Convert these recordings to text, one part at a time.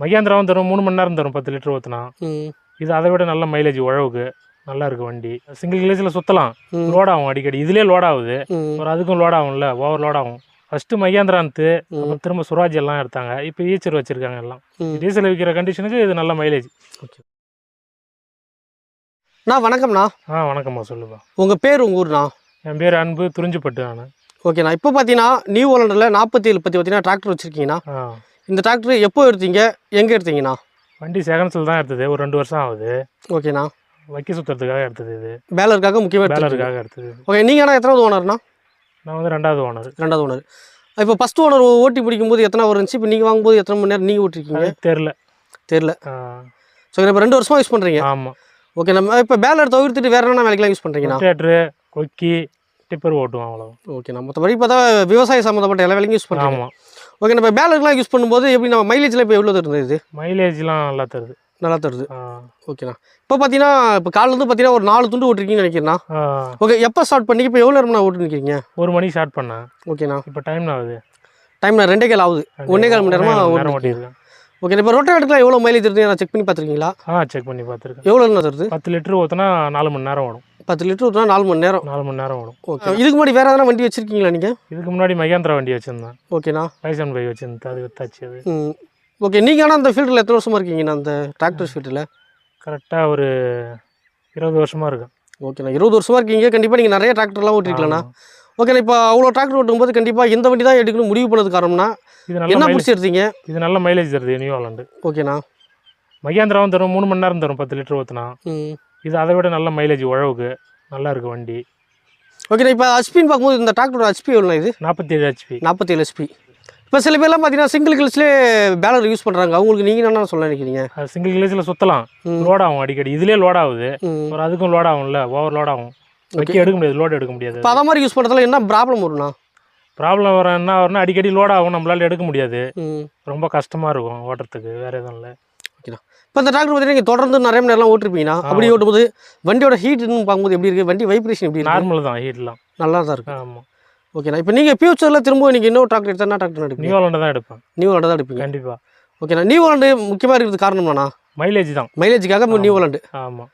மகேந்திராவும் தரும் மூணு மணி நேரம் தரும் பத்து லிட்டர் ஊற்றினா இது அதை விட நல்ல மைலேஜ் உழவுக்கு நல்லா இருக்கு வண்டி. சிங்கிள் கிளேஸில் சுற்றலாம் ம். லோட் ஆகும் அடிக்கடி. இதுலேயே லோட் ஆகுது. ஒரு அதுக்கும் லோட் ஆகும்ல ஓவர் லோட் ஆகும். ஃபஸ்ட்டு மகேந்திரான்த்து திரும்ப சுராஜ் எல்லாம் எடுத்தாங்க. இப்போ ஈச்சர் வச்சுருக்காங்க எல்லாம். டீசல் விற்கிற கண்டிஷனுக்கு இது நல்ல மைலேஜ் அண்ணா வணக்கம்ண்ணா. ஆ வணக்கம்மா சொல்லுப்பா உங்கள் பேர் உங்கள் ஊர்ண்ணா? என் பேர் அன்பு துறிஞ்சுப்பட்டு நான். ஓகேண்ணா இப்போ பார்த்தீங்கன்னா நியூ ஓலண்டில் நாற்பத்தி ஏழு பற்றி பார்த்தீங்கன்னா டிராக்டர் வச்சுருக்கீங்கண்ணா. இந்த டிராக்டர் எப்போ எடுத்தீங்க? எங்கே எடுத்தீங்கண்ணா? வண்டி செகண்ட்ஸில் தான் எடுத்தது. ஒரு ரெண்டு வருஷம் ஆகுது. ஓகேண்ணா. வைக்க சுற்றுறதுக்காக எடுத்தது இது. பேலருக்காக முக்கியமாக பேலருக்காக எடுத்தது. ஓகே நீங்கள் ஆனால் எத்தனாவது ஓனர்ண்ணா? நான் வந்து ரெண்டாவது ஓனர். ரெண்டாவது ஓனர். இப்போ ஃபஸ்ட் ஓனர் ஓட்டி பிடிக்கும்போது எத்தனை அவர் இருந்துச்சு இப்போ நீங்கள் வாங்கும்போது எத்தனை மணி நேரம் நீங்கள் ஓட்டிருக்கீங்க? தெரில தெரில ஸோ இப்போ ரெண்டு வருஷமாக யூஸ் பண்ணுறீங்க ஆமாம் ஓகே நம்ம இப்போ பேலர் தவிர்த்துட்டு வேறு என்ன வேலைக்கெல்லாம் யூஸ் பண்ணுறீங்கண்ணா ரொட்டேட்ரு கொக்கி டிப்பர் ஓட்டுவோம் அவ்வளோ ஓகே நம்ம மற்றபடி பார்த்தா விவசாய சம்மந்தப்பட்ட எல்லா வேலைக்கும் யூஸ் பண்ணுறீங்க ஆமாம் ஓகே நம்ம பேலர்லாம் யூஸ் பண்ணும்போது எப்படி நம்ம மைலேஜில் இப்போ எவ்வளோ இருந்தது இது? மைலேஜ்லாம் நல்லா தருது. நல்லா தருது. ஓகேண்ணா இப்போ பார்த்தீங்கன்னா இப்போ காலிலேருந்து பார்த்தீங்கன்னா ஒரு நாலு துண்டு ஓட்டிருக்கீங்கன்னு நினைக்கிறேண்ணா. ஓகே எப்போ ஸ்டார்ட் பண்ணி இப்போ எவ்வளோ நேரம் ஓட்டு நிற்கிறீங்க ஒரு மணிக்கு ஸ்டார்ட் பண்ணேன் ஓகேண்ணா இப்போ டைம் ஆகுது. டைம் ரெண்டே கால் ஆகுது. ஒன்னே கால் மணி நேரமா ஒன்றரை நேரம் ஓட்டிருக்கீங்க. ஓட்டியிருக்கேன் ஓகே இப்போ ரொட்டை எடுக்கலாம் எவ்வளோ மைலேஜ் தருது நான் செக் பண்ணி பார்த்துருக்கீங்களா? ஆ செக் பண்ணி பார்த்துருக்கேன். எவ்வளோ தருது? பத்து லிட்டர் ஊற்றினா நாலு மணி நேரம் ஓடும். பத்து லிட்டர் ஊற்றினா நாலு மணி நேரம். நாலு மணி நேரம் ஓடும். ஓகே. இதுக்கு முன்னாடி வேறு எதனா வண்டி வச்சிருக்கீங்களா நீங்கள் இதுக்கு முன்னாடி மகேந்திரா வண்டி வச்சுருந்தேன். ஓகேண்ணா. பைசன் பை வச்சுருந்தேன். அது வித்தாச்சு அது. ம். ஓகே நீங்கள் ஆனால் அந்த ஃபீல்டில் எத்தனை வருஷமா இருக்கீங்கண்ணா? அந்த டிராக்டர் ஃபீல்டில் கரெக்டாக ஒரு இருபது வருஷமாக இருக்கும் ஓகேண்ணா. இருபது வருஷமா இருக்கீங்க. கண்டிப்பாக நீங்கள் நிறைய டிராக்டர்லாம் ஓட்டிருக்கலாம்ண்ணா. ஓகேண்ணா இப்போ அவ்வளோ டிராக்டர் ஓட்டும்போது கண்டிப்பாக இந்த வண்டி தான் எடுக்கணும் முடிவு பண்ணது காரணம்னா இது என்ன பிடிச்சி எடுத்தீங்க? இது நல்ல மைலேஜ் தருது நியூ ஹாலண்டு ஓகேண்ணா. மகேந்திராவும் தரும் மூணு மணி நேரம் தரும் பத்து லிட்டர் ஊற்றினா ம். இது அதை விட நல்ல மைலேஜ் உழவுக்கு நல்லா இருக்கு வண்டி. ஓகேண்ணா இப்போ ஹெச்பின்னு பார்க்கும்போது இந்த டிராக்டரோட ஹெச்பி எவ்வளோ இது? நாற்பத்தி ஏழு ஹெச்பி நாற்பத்தேழு ஹெச்பி இப்போ சில பேர்லாம் பார்த்தீங்கன்னா சிங்கிள் கில்ஸ்லேயே பேலர் யூஸ் பண்ணுறாங்க அவங்களுக்கு நீங்கள் என்ன சொல்ல நினைக்கிறீங்க? அது சிங்கிள் கிளேஸில் சுற்றலாம். லோட் ஆகும் அடிக்கடி. இதுலேயே லோட் ஆகுது. ஒரு அதுக்கும் லோட் ஆகும்ல. ஓவர் லோட் ஆகும். வைக்க எடுக்க முடியாது. லோட் எடுக்க முடியாது. இப்போ அதை மாதிரி யூஸ் பண்ணுறதுல என்ன ப்ராப்ளம் வரும்ண்ணா? ப்ராப்ளம் வர என்ன வரும்னா அடிக்கடி லோட் ஆகும். நம்மளால எடுக்க முடியாது. ரொம்ப கஷ்டமாக இருக்கும் ஓட்டுறதுக்கு. வேறு எதுவும் இல்லை. ஓகேண்ணா இப்போ இந்த டிராக்டர் பார்த்தீங்கன்னா நீங்கள் தொடர்ந்து நிறைய மணி நேரம் ஓட்டிருப்பீங்கண்ணா அப்படி ஓட்டும்போது வண்டியோட ஹீட்னு பார்க்கும்போது எப்படி இருக்குது வண்டி வைப்ரேஷன் எப்படி நார்மல் தான் ஹீட்லாம் நல்லா தான் இருக்குது ஆமாம் ஓகேண்ணா இப்போ நீங்கள் ஃபியூச்சரில் திரும்ப நீங்கள் இன்னொரு டிராக்டர் எடுத்தா என்ன டிராக்டர் எடுப்பீங்க? நியூ ஹாலண்டு தான் எடுப்பேன். நியூ ஹாலண்டு தான் எடுப்பீங்க? கண்டிப்பாக ஓகேண்ணா நியூ ஹாலண்டு முக்கியமாக இருக்கிறது காரணம்ண்ணா மைலேஜ் தான். மைலேஜுக்காக நியூ ஹாலண்டு ஆமாம்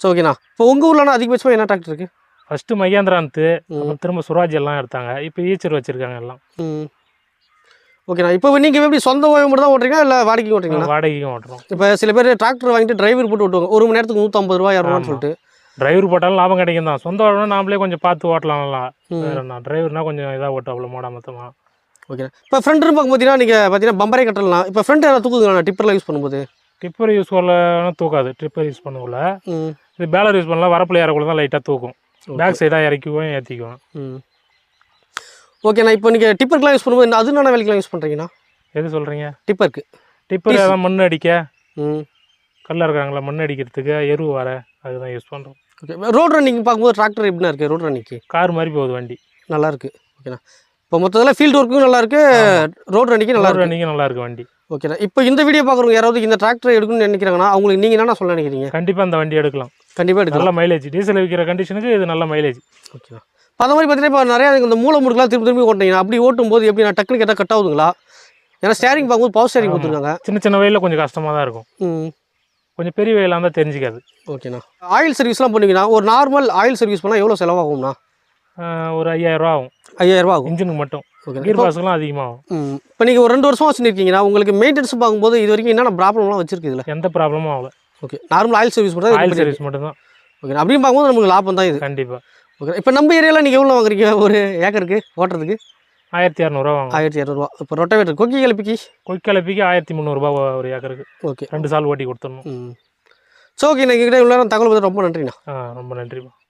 ஸோ ஓகேண்ணா இப்போ உங்கள் ஊர்லனா அதிகபட்சமாக என்ன டிராக்டர் இருக்குது ஃபஸ்ட்டு மகேந்திரான்த்து ம். அப்புறம் திரும்ப சுராஜ் எல்லாம் எடுத்தாங்க. இப்போ ஈச்சர் வச்சுருக்காங்க எல்லாம். ம். ஓகேண்ணா. இப்போ நீங்கள் எப்படி சொந்த ஓய்வு மட்டும் தான் ஓட்டுறீங்களா? இல்லை வாடகைக்கு ஓட்டுறீங்களா? வாடகைக்கும் ஓட்டுறோம். இப்போ சில பேர் டிராக்டர் வாங்கிட்டு டிரைவர் போட்டு ஓட்டுவாங்க. ஒரு மணி நேரத்துக்கு நூற்றம்பது ரூபா இரநூறுவான்னு. சொல்லிட்டு. டிரைவர் போட்டாலும் லாபம் கிடைக்கும் தான் சொந்த ஓடனா நாமளே கொஞ்சம் பார்த்து ஓட்டலாம் நல்லா ம். வேற என்ன டிரைவர்னா கொஞ்சம் இதாக ஓட்டும் அவ்வளோ மோட மொத்தமாக ஓகேண்ணா. இப்போ ஃப்ரண்ட்னு பார்க்கும் பார்த்தீங்கன்னா நீங்கள் பார்த்தீங்கன்னா பம்பரே கட்டலாம் இப்போ ஃப்ரண்ட் யாரும் தூக்குதுங்களா டிப்பரில் யூஸ் பண்ணும்போது? டிப்பர் யூஸ் பண்ணலாம் தூக்காது. ட்ரிப்பர் யூஸ் பண்ணக்குள்ள இது பேலர் யூஸ் பண்ணலாம் வரப்பில் ஏறக்குள்ள தான் லைட்டாக தூக்கும். பேக் சைடாக இறக்கிக்குவோம் ஏற்றிக்குவோம் ஓகேண்ணா இப்போ நீங்கள் டிப்பருக்குலாம் யூஸ் பண்ணும்போது அது என்ன வேலைக்கெலாம் யூஸ் பண்ணுறீங்கண்ணா எது சொல்கிறீங்க டிப்பருக்கு டிப்பர் மண் அடிக்க? ம். கல்ல இருக்காங்களா மண் அடிக்கிறதுக்கு எரு வர அதுதான் யூஸ் பண்ணுறோம் ஓகே ரோட் ரன்னிங் பார்க்கும்போது டிராக்டர் எப்படிண்ணா இருக்குது ரோட் ரன்னிங்க்கு கார் மாதிரி போகுது வண்டி. நல்லா இருக்குது ஓகேண்ணா இப்போ மொத்தத்தில் ஃபீல்டு ஒர்க்கும் நல்லா இருக்கு ரோட் ரன்னிங்கும் நல்லா இருக்கு. ரன்னிங்கும் நல்லா இருக்கு வண்டி. ஓகேண்ணா இப்போ இந்த வீடியோ பார்க்குறவங்க யாராவது இந்த டிராக்டர் எடுக்கணும்னு நினைக்கிறாங்கன்னா அவங்களுக்கு நீங்கள் என்ன சொல்ல நினைக்கிறீங்க? கண்டிப்பாக இந்த வண்டி எடுக்கலாம். கண்டிப்பாக எடுக்கலாம். நல்ல மைலேஜ் டீசல் விற்கிற கண்டிஷனுக்கு இது நல்ல மைலேஜ் ஓகேண்ணா அந்த மாதிரி பார்த்தீங்கன்னா இப்போ நிறையா இந்த மூளை முடுக்கெல்லாம் திருப்பி திரும்பி ஓட்டிங்கன்னா அப்படி ஓட்டும் போது எப்படி நான் டக்குனு கேட்டால் கட் ஆகுதுங்களா? ஏன்னா ஸ்டேரிங் பார்க்கும்போது பவர் ஸ்டேரிங். கொடுத்துருக்காங்க. சின்ன சின்ன வயலில் கொஞ்சம் கஷ்டமாக தான் இருக்கும். கொஞ்சம் பெரிய வயலாக இருந்தால் தெரிஞ்சிக்காது. ஓகேண்ணா ஆயில் சர்வீஸ்லாம் பண்ணுவீங்கன்னா ஒரு நார்மல் ஆயில் சர்வீஸ் பண்ணால் எவ்வளோ செலவாகும்ண்ணா? ஒரு ஐயாயிரம் ரூபா ஆகும். ஐயாயிரம் ரூபா ஆகும். இன்ஜினுக்கு மட்டும். ஓகே கீர் அதிகமாகும். இப்போ நீங்கள் ஒரு ரெண்டு வருஷம் வச்சுருக்கீங்கன்னா உங்களுக்கு மெயின்டெனன்ஸ் பார்க்கும்போது இது வரைக்கும் என்னென்ன ப்ராப்ளம்லாம் வச்சிருக்கு இதில்? எந்த ப்ராப்ளமும் ஆகல. ஓகே நார்மல் ஆயில் சர்வீஸ் மட்டும் ஆயில் சர்வீஸ் மட்டும்தான். ஓகே அப்படின்னு பார்க்கும்போது நமக்கு லாபம் தான் இது. கண்டிப்பாக ஓகே. இப்போ நம்ம ஏரியாவில் நீங்கள் எவ்வளோ வாங்குறீங்க? ஒரு ஏக்கருக்கு ஓட்டுறதுக்கு? ஆயிரத்தி இரநூறுவா வாங்கும் ஆயிரத்தி இரநூறுவா இப்போ ரொட்டவேட்டர் கொக்கி கிளப்பிக்கு கொய்க்கலப்பிக்கு ஆயிரத்தி முந்நூறுரூபா ஒரு ஏக்கருக்கு ஓகே. ரெண்டு சால் ஓட்டி கொடுத்துடணும். ம். ஸோ ஓகே நான் எங்ககிட்ட இவ்வளோ நேரம் தகவல் பற்றி ரொம்ப நன்றிண்ணா. ஆ ரொம்ப நன்றிப்பா